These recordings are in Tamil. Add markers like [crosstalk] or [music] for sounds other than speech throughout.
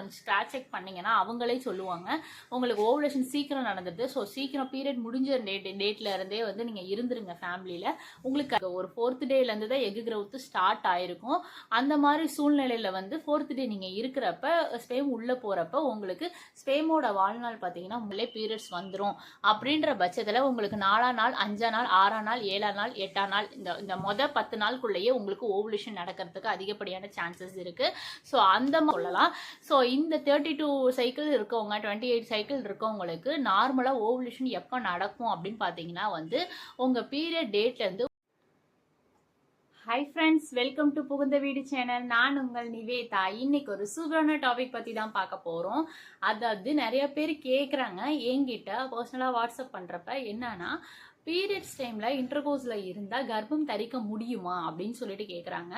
ஒன் ஸ்க்ராச் செக் பண்ணிங்கன்னா அவங்களே சொல்லுவாங்க. உங்களுக்கு ஓவலேஷன் சீக்கிரம் நடந்தது ஸோ சீக்கிரம் பீரியட் முடிஞ்ச டேட் டேட்ல இருந்தே வந்து நீங்கள் இருந்துருங்க ஃபேமிலியில் உங்களுக்கு அது ஒரு ஃபோர்த் டேலேருந்து தான் எக் க்ரௌத்து ஸ்டார்ட் ஆயிருக்கும். அந்த மாதிரி சூழ்நிலையில் வந்து ஃபோர்த் டே நீங்கள் இருக்கிறப்ப ஸ்பேம் உள்ளே போகிறப்ப உங்களுக்கு ஸ்பேமோட வாழ்நாள் பார்த்தீங்கன்னா உங்களே பீரியட்ஸ் வந்துடும் அப்படின்ற பட்சத்தில் உங்களுக்கு நாலாம் நாள் அஞ்சாம் நாள் ஆறாம் நாள் ஏழாம் நாள் எட்டாம் நாள் இந்த இந்த மொதல் பத்து நாளுக்குள்ளேயே உங்களுக்கு ஓவலேஷன் நடக்கிறதுக்கு அதிகப்படியான சான்சஸ் இருக்குது ஸோ அந்த சொல்லலாம். ஸோ இந்த தேர்ட்டி டூ சைக்கிள் இருக்கவங்க டுவெண்ட்டி எயிட் சைக்கிள் இருக்கவங்களுக்கு நார்மலாக ஓவலேஷன் எப்போ நடக்கும் அப்படின்னு பார்த்தீங்கன்னா வந்து உங்கள் பீரியட் டேட்லேருந்து ஹாய் ஃப்ரெண்ட்ஸ் வெல்கம் டு புகுந்த வீடு சேனல் நான் உங்கள் நிவேதா. இன்னைக்கு ஒரு சூப்பரான டாபிக் பற்றி தான் பார்க்க போகிறோம் அதாவது நிறைய பேர் கேட்குறாங்க என்கிட்ட பர்சனலாக வாட்ஸ்அப் பண்ணுறப்ப என்னன்னா பீரியட்ஸ் டைமில் இன்டர்கோஸில் இருந்தால் கர்ப்பம் தரிக்க முடியுமா அப்படின்னு சொல்லிட்டு கேட்குறாங்க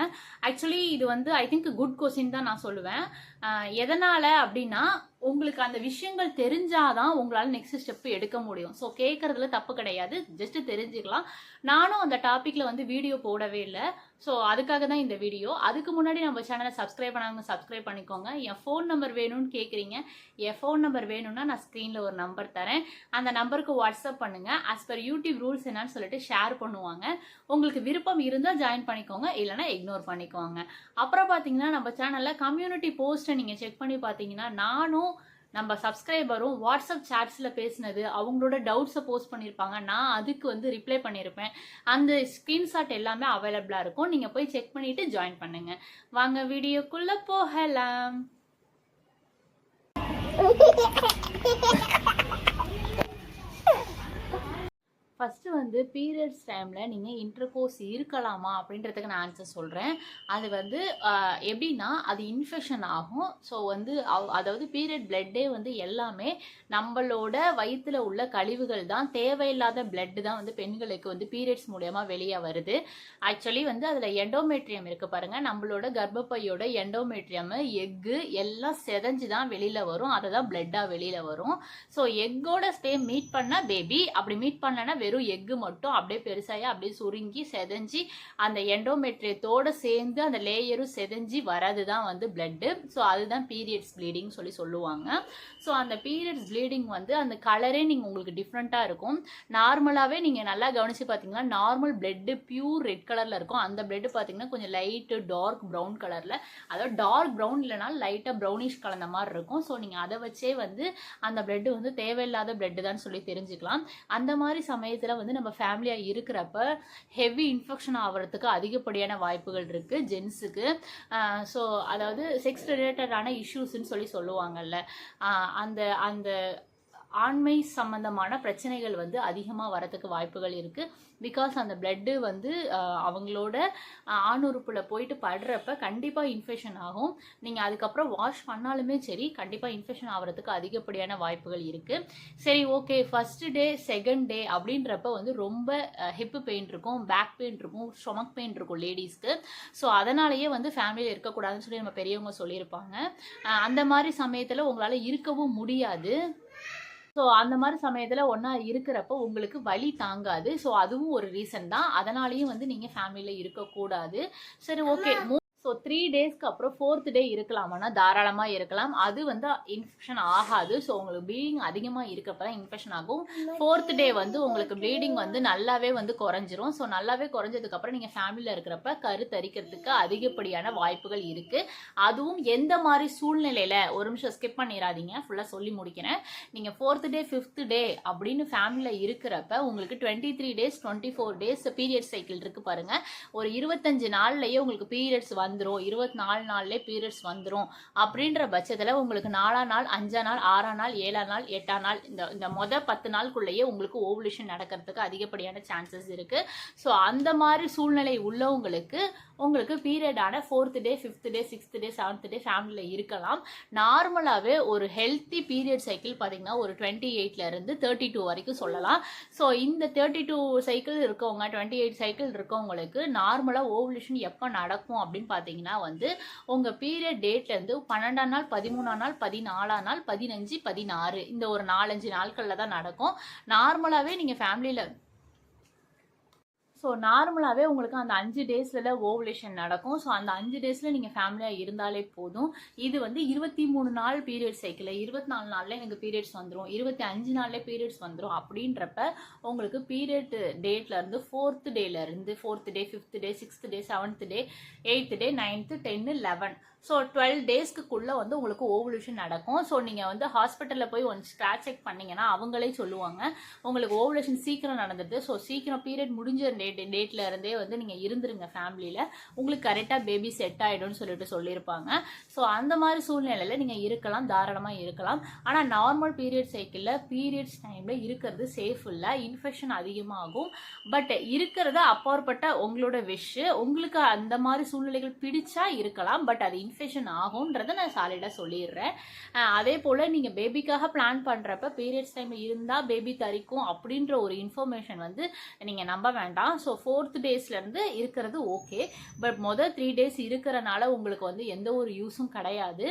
ஆக்சுவலி இது வந்து ஐ திங்க் குட் கொஸ்டின் தான் நான் சொல்லுவேன். எதனால் அப்படின்னா உங்களுக்கு அந்த விஷயங்கள் தெரிஞ்சாதான் உங்களால் நெக்ஸ்ட் ஸ்டெப் எடுக்க முடியும். ஸோ கேட்குறதுல தப்பு கிடையாது. ஜஸ்ட் தெரிஞ்சுக்கலாம். நானும் அந்த டாப்பிக்கில் வந்து வீடியோ போடவே இல்லை. ஸோ அதுக்காக தான் இந்த வீடியோ அதுக்கு முன்னாடி நம்ம சேனலை சப்ஸ்கிரைப் பண்ணாங்க சப்ஸ்கிரைப் பண்ணிக்கோங்க. என் ஃபோன் நம்பர் வேணும்னு கேட்குறீங்க என் ஃபோன் நம்பர் வேணும்னா நான் ஸ்க்ரீனில் ஒரு நம்பர் தரேன். அந்த நம்பருக்கு வாட்ஸ்அப் பண்ணுங்கள் ஆஸ் பர் யூடியூப் ரூல்ஸ் என்னன்னு சொல்லிட்டு ஷேர் பண்ணுவாங்க. உங்களுக்கு விருப்பம் இருந்தால் ஜாயின் பண்ணிக்கோங்க. இல்லைனா இக்னோர் பண்ணிக்கோங்க. அப்புறம் பார்த்தீங்கன்னா நம்ம சேனலில் கம்யூனிட்டி போஸ்ட்டை நீங்கள் செக் பண்ணி பார்த்தீங்கன்னா நானும் நம்ம சப்ஸ்கிரைபரும் வாட்ஸ்அப் சாட்ஸில் பேசினது அவங்களோட டவுட்ஸை போஸ்ட் பண்ணியிருப்பாங்க நான் அதுக்கு வந்து ரிப்ளை பண்ணியிருப்பேன் அந்த ஸ்க்ரீன்ஷாட் எல்லாமே அவைலபிளாக இருக்கும். நீங்கள் போய் செக் பண்ணிவிட்டு ஜாயின் பண்ணுங்க. வாங்க வீடியோக்குள்ளே போகலாம். [laughs] ஃபஸ்ட்டு வந்து பீரியட்ஸ் டைமில் நீங்கள் இன்டர்கோர்ஸ் இருக்கலாமா அப்படின்றதுக்கு நான் ஆன்சர் சொல்கிறேன் அது வந்து எப்படின்னா அது இன்ஃபெக்ஷன் ஆகும். ஸோ வந்து அவ்- அதாவது பீரியட் பிளட்டே வந்து எல்லாமே நம்மளோட வயிற்றில் உள்ள கழிவுகள் தான் தேவையில்லாத பிளட்டு தான் வந்து பெண்களுக்கு வந்து பீரியட்ஸ் மூலயமா வெளியே வருது. ஆக்சுவலி வந்து அதில் எண்டோமெட்ரியம் இருக்கு பாருங்க. நம்மளோட கர்ப்பப்பையோட எண்டோமெட்ரியம் எக்கு எல்லாம் செதஞ்சு தான் வெளியில் வரும். அதை தான் பிளட்டாக வெளியில் வரும். ஸோ எக்கோட ஸ்பேம் மீட் பண்ணால் பேபி அப்படி மீட் பண்ணலன்னா வெறும் எக் எக்கு மட்டும் அப்படியே பெருசாகி அப்படியே சுருங்கி செதஞ்சு அந்த எண்டோமெட்ரியத்தோடு சேர்ந்து அந்த லேயரும் செதஞ்சு வரது தான் வந்து பிளட்டு ஸோ அதுதான் பீரியட்ஸ் ப்ளீடிங் சொல்லி சொல்லுவாங்க. ஸோ அந்த பீரியட்ஸ் ப்ளீடிங் வந்து அந்த கலரே நீங்கள் உங்களுக்கு டிஃப்ரெண்ட்டாக இருக்கும். நார்மலாகவே நீங்கள் நல்லா கவனித்து பார்த்தீங்கன்னா நார்மல் பிளட்டு பியூர் ரெட் கலரில் இருக்கும். அந்த பிளட்டு பார்த்தீங்கன்னா கொஞ்சம் லைட்டு டார்க் ப்ரௌன் கலரில் அதாவது டார்க் ப்ரௌன் இல்லைனாலும் லைட்டாக ப்ரௌனிஷ் கலந்த மாதிரி இருக்கும். ஸோ நீங்கள் அதை வச்சே வந்து அந்த பிளட்டு வந்து தேவையில்லாத பிளட்டு தான் சொல்லி தெரிஞ்சுக்கலாம். அந்த மாதிரி சமயத்தில் வந்து நம்ம ஃபேமிலியாக இருக்கிறப்ப ஹெவி இன்ஃபெக்ஷன் ஆகிறதுக்கு அதிகப்படியான வாய்ப்புகள் இருக்குது ஜென்ஸுக்கு ஸோ அதாவது செக்ஸ் ரிலேட்டடான இஷ்யூஸ்ன்னு சொல்லி சொல்லுவாங்கல்ல. அந்த அந்த ஆண்மை சம்பந்தமான பிரச்சனைகள் வந்து அதிகமாக வரத்துக்கு வாய்ப்புகள் இருக்குது பிகாஸ் அந்த பிளட்டு வந்து அவங்களோட ஆணுறுப்பில் போயிட்டு படுறப்ப கண்டிப்பாக இன்ஃபெக்ஷன் ஆகும். நீங்கள் அதுக்கப்புறம் வாஷ் பண்ணாலுமே சரி கண்டிப்பாக இன்ஃபெக்ஷன் ஆகிறதுக்கு அதிகப்படியான வாய்ப்புகள் இருக்குது சரி okay first day second day அப்படின்றப்ப வந்து ரொம்ப ஹிப்பு பெயின் இருக்கும் பேக் பெயின் இருக்கும் ஸ்டொமக் பெயின் இருக்கும் லேடிஸ்க்கு ஸோ அதனாலேயே வந்து ஃபேமிலியில் இருக்கக்கூடாதுன்னு சொல்லி நம்ம பெரியவங்க சொல்லியிருப்பாங்க. அந்த மாதிரி சமயத்தில் உங்களால் இருக்கவும் முடியாது. ஸோ அந்த மாதிரி சமயத்தில் ஒன்றா இருக்கிறப்போ உங்களுக்கு வலி தாங்காது. ஸோ அதுவும் ஒரு ரீசன் தான். அதனாலேயும் வந்து நீங்கள் ஃபேமிலியில் இருக்கக்கூடாது. சரி ஓகே ஸோ த்ரீ டேஸ்க்கு அப்புறம் ஃபோர்த் டே இருக்கலாமான்னா தாராளமாக இருக்கலாம். அது வந்து இன்ஃபெக்ஷன் ஆகாது. ஸோ உங்களுக்கு ப்ளீடிங் அதிகமாக இருக்கப்ப தான் இன்ஃபெக்ஷன் ஆகும். ஃபோர்த் டே வந்து உங்களுக்கு ப்ளீடிங் வந்து நல்லாவே வந்து குறைஞ்சிரும். ஸோ நல்லாவே குறைஞ்சதுக்கப்புறம் நீங்கள் ஃபேமிலியில் இருக்கிறப்ப கரு தரிக்கிறதுக்கு அதிகப்படியான வாய்ப்புகள் இருக்குது அதுவும் எந்த மாதிரி சூழ்நிலையில் ஒரு நிமிஷம் ஸ்கிப் பண்ணிடாதீங்க ஃபுல்லாக சொல்லி முடிக்கிறேன். நீங்கள் ஃபோர்த் டே ஃபிஃப்த் டே அப்படின்னு ஃபேமிலியில் இருக்கிறப்ப உங்களுக்கு twenty three days twenty four days period cycle இருக்கு பாருங்க. ஒரு இருபத்தஞ்சு நாள்லயே உங்களுக்கு பீரியட்ஸ் வந்துடும் இருபத்தி நாலு நாள்லே பீரியட்ஸ் வந்துடும் அப்படின்ற பட்சத்தில் உங்களுக்கு நாலாம் நாள் அஞ்சாம் நாள் ஆறாம் நாள் ஏழாம் நாள் எட்டாம் நாள் இந்த இந்த மொதல் பத்து நாளுக்குள்ளேயே உங்களுக்கு ஓவலேஷன் நடக்கிறதுக்கு அதிகப்படியான சான்சஸ் இருக்குது ஸோ அந்த மாதிரி சூழ்நிலை உள்ளவங்களுக்கு உங்களுக்கு பீரியடான fourth day fifth day sixth day seventh day ஃபேமிலியில் இருக்கலாம். நார்மலாகவே ஒரு ஹெல்த்தி பீரியட் சைக்கிள் பார்த்தீங்கன்னா ஒரு டுவெண்ட்டி இருந்து தேர்ட்டி டூ வரைக்கும் சொல்லலாம். ஸோ இந்த தேர்ட்டி டூ சைக்கிள் இருக்கவங்க டுவெண்ட்டி எயிட் சைக்கிள் இருக்கவங்களுக்கு நார்மலாக ஓவலேஷன் எப்போ நடக்கும் அப்படின்னு பார்த்தீங்கன்னா வந்து உங்கள் பீரியட் டேட்லேருந்து பன்னெண்டாம் நாள் பதிமூணாம் நாள் பதினாலாம் நாள் பதினஞ்சு பதினாறு இந்த ஒரு நாலஞ்சு நாட்களில் தான் நடக்கும். நார்மலாகவே நீங்கள் ஃபேமிலியில் ஸோ நார்மலாகவே உங்களுக்கு அந்த அஞ்சு டேஸில் ஓவலேஷன் நடக்கும். ஸோ அந்த அஞ்சு டேஸில் நீங்கள் ஃபேமிலியாக இருந்தாலே போதும். இது வந்து இருபத்தி மூணு நாள் பீரியட் சைக்கிள் இருபத்தி நாலு நாளில் எனக்கு பீரியட்ஸ் வந்துடும் இருபத்தி அஞ்சு நாள்லேயே பீரியட்ஸ் வந்துடும் அப்படின்றப்ப உங்களுக்கு பீரியட் டேட்லேருந்து fourth டேலேருந்து fourth day fifth day sixth day seventh day eighth day ninth டென்னு லெவன் ஸோ டுவெல் டேஸ்க்குள்ளே வந்து உங்களுக்கு ஓவலூஷன் நடக்கும். ஸோ நீங்கள் வந்து ஹாஸ்பிட்டலில் போய் ஒன் ஸ்க்ராச் செக் பண்ணிங்கன்னா அவங்களே சொல்லுவாங்க. உங்களுக்கு ஓவலூஷன் சீக்கிரம் நடந்துட்டு ஸோ சீக்கிரம் பீரியட் முடிஞ்ச டேட் டேட்டில் இருந்தே வந்து நீங்கள் இருந்துருங்க ஃபேமிலியில் உங்களுக்கு கரெக்டாக பேபி செட் ஆகிடும்னு சொல்லிட்டு சொல்லியிருப்பாங்க. ஸோ அந்த மாதிரி சூழ்நிலையில் நீங்கள் இருக்கலாம் தாராளமாக இருக்கலாம். ஆனால் நார்மல் பீரியட் சைக்கிளில் பீரியட்ஸ் டைமில் இருக்கிறது சேஃப் இல்லை. இன்ஃபெக்ஷன் அதிகமாகும். பட் இருக்கிறது அப்பாற்பட்ட உங்களோட விஷ் உங்களுக்கு அந்த மாதிரி சூழ்நிலைகள் பிடிச்சா இருக்கலாம். பட் அது இன்ஃபெக்ஷன் ஆகும்ன்றதை நான் சாலிடாக சொல்லிடுறேன். அதே போல் நீங்கள் பேபிக்காக பிளான் பண்ணுறப்ப பீரியட்ஸ் டைம் இருந்தால் பேபி தரிக்கும் அப்படின்ற ஒரு இன்ஃபர்மேஷன் வந்து நீங்கள் நம்ப வேண்டாம். ஸோ ஃபோர்த் டேஸ்லேருந்து இருக்கிறது ஓகே பட் மொதல் த்ரீ டேஸ் இருக்கிறனால உங்களுக்கு வந்து எந்த ஒரு யூஸும் கிடையாது.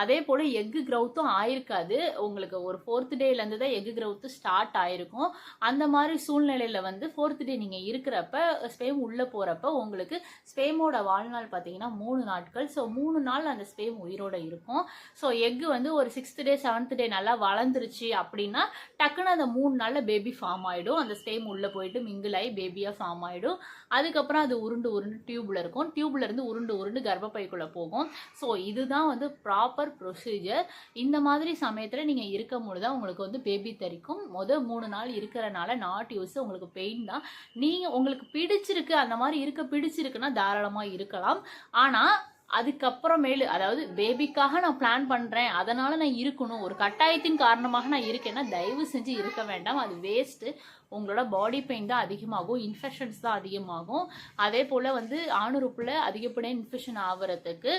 அதே போல் எக்கு க்ரௌத்தும் ஆயிருக்காது. உங்களுக்கு ஒரு ஃபோர்த் டேலேருந்து தான் எக்கு க்ரௌத்து ஸ்டார்ட் ஆயிருக்கும். அந்த மாதிரி சூழ்நிலையில் வந்து ஃபோர்த் டே நீங்கள் இருக்கிறப்ப ஸ்பேம் உள்ளே போகிறப்ப உங்களுக்கு ஸ்பேமோட வாழ்நாள் பார்த்தீங்கன்னா மூணு நாட்கள். ஸோ மூணு மூணு நாள் அந்த ஸ்பேம் உயிரோட இருக்கும். ஸோ எக்கு வந்து ஒரு சிக்ஸ்த் டே செவன்த் டே நல்லா வளர்ந்துருச்சு அப்படின்னா டக்குன்னு அந்த மூணு நாளில் பேபி ஃபார்ம் ஆகிடும் அந்த ஸ்பேம் உள்ளே போயிட்டு மிங்கிள் ஆகி பேபியாக ஃபார்ம் ஆகிடும் அதுக்கப்புறம் அது உருண்டு உருண்டு டியூப்ல இருக்கும். டியூப்ல இருந்து உருண்டு உருண்டு கர்ப்பப்பைக்குள்ளே போகும். ஸோ இதுதான் வந்து ப்ராப்பர் ப்ரொசீஜர் இந்த மாதிரி சமயத்தில் நீங்கள் இருக்கும் பொழுது தான் உங்களுக்கு வந்து பேபி தெரிக்கும். மொதல் மூணு நாள் இருக்கிறனால நாட் யூஸ் உங்களுக்கு பெயின் தான். நீங்கள் உங்களுக்கு பிடிச்சிருக்கு அந்த மாதிரி இருக்க பிடிச்சிருக்குன்னா தாராளமாக இருக்கலாம். ஆனால் அதுக்கப்புறமேலு அதாவது பேபிக்காக நான் பிளான் பண்ணுறேன் அதனால் நான் இருக்கணும் ஒரு கட்டாயத்தின் காரணமாக நான் இருக்கேன்னா தயவு செஞ்சு இருக்க வேண்டாம். அது வேஸ்ட்டு உங்களோட பாடி பெயின் தான் அதிகமாகும் இன்ஃபெக்ஷன்ஸ் தான் அதிகமாகும். அதே போல் வந்து ஆணுறுப்பில் அதிகப்படியான இன்ஃபெக்ஷன் ஆகிறதுக்கு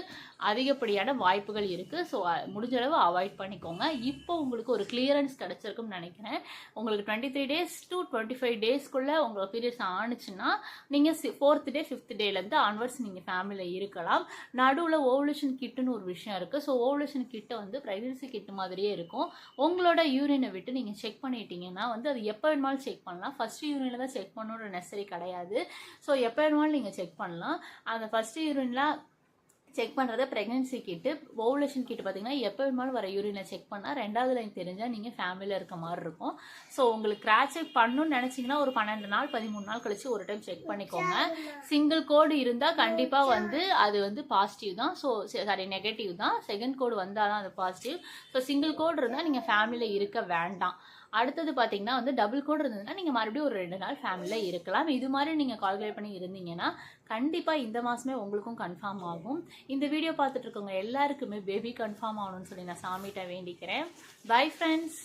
அதிகப்படியான வாய்ப்புகள் இருக்குது ஸோ முடிஞ்ச அளவு அவாய்ட் பண்ணிக்கோங்க. இப்போ உங்களுக்கு ஒரு கிளியரன்ஸ் கிடச்சிருக்குன்னு நினைக்கிறேன். உங்களுக்கு twenty three days to twenty five டேஸ்க்குள்ளே உங்களுக்கு பீரியட்ஸ் ஆணுச்சுன்னா நீங்கள் ஃபோர்த் டே ஃபிஃப்த் டேலேருந்து ஆன்வர்ட்ஸ் நீங்கள் ஃபேமிலியில் இருக்கலாம். நான் நடுவில் ஓவலேஷன் கிட்டுன்னு ஒரு விஷயம் இருக்குது ஸோ ஓவலேஷன் கிட்ட வந்து ப்ரைவசி கிட்டு மாதிரியே இருக்கும். உங்களோட யூரினை விட்டு நீங்கள் செக் பண்ணிட்டீங்கன்னா வந்து அது எப்போ வேணுமாலும் செக் பண்ணலாம். ஃபஸ்ட் யூரினில் தான் செக் பண்ணணுன்ற நெசரி கிடையாது. ஸோ எப்போ வேணுமாலும் நீங்கள் செக் பண்ணலாம். அந்த ஃபஸ்ட் யூரின்லாம் செக் பண்ணுறது ப்ரெக்னென்சி கிட்டு ஓவுலேஷன் கிட்டு பார்த்தீங்கன்னா எப்போ வேணுமாலும் வர யூரினை செக் பண்ணால் ரெண்டாவது லைன் தெரிஞ்சால் நீங்கள் ஃபேமிலியில் இருக்க மாதிரி இருக்கும். ஸோ உங்களுக்கு கிராச் செக் பண்ணணும்னு நினச்சிங்கன்னா ஒரு பன்னெண்டு நாள் பதிமூணு நாள் கழிச்சு ஒரு டைம் செக் பண்ணிக்கோங்க. சிங்கிள் கோடு இருந்தால் கண்டிப்பாக வந்து அது வந்து பாசிட்டிவ் தான். ஸோ சாரி நெகட்டிவ் தான். செகண்ட் கோடு வந்தால் தான் அது பாசிட்டிவ் ஸோ சிங்கிள் கோடு இருந்தால் நீங்கள் ஃபேமிலியில் இருக்க வேண்டாம். அடுத்தது பார்த்தீங்கன்னா வந்து டபுள் கோட் இருந்ததுன்னா நீங்கள் மறுபடியும் ஒரு ரெண்டு நாள் ஃபேமிலியில் இருக்கலாம். இது மாதிரி நீங்கள் கால்குலேட் பண்ணி இருந்தீங்கன்னா கண்டிப்பாக இந்த மாதமே உங்களுக்கும் கன்ஃபார்ம் ஆகும். இந்த வீடியோ பார்த்துட்டு இருக்கவங்க எல்லாருக்குமே பேபி கன்ஃபார்ம் ஆகணும்னு சொல்லி நான் சாமிகிட்ட வேண்டிக்கிறேன். Bye friends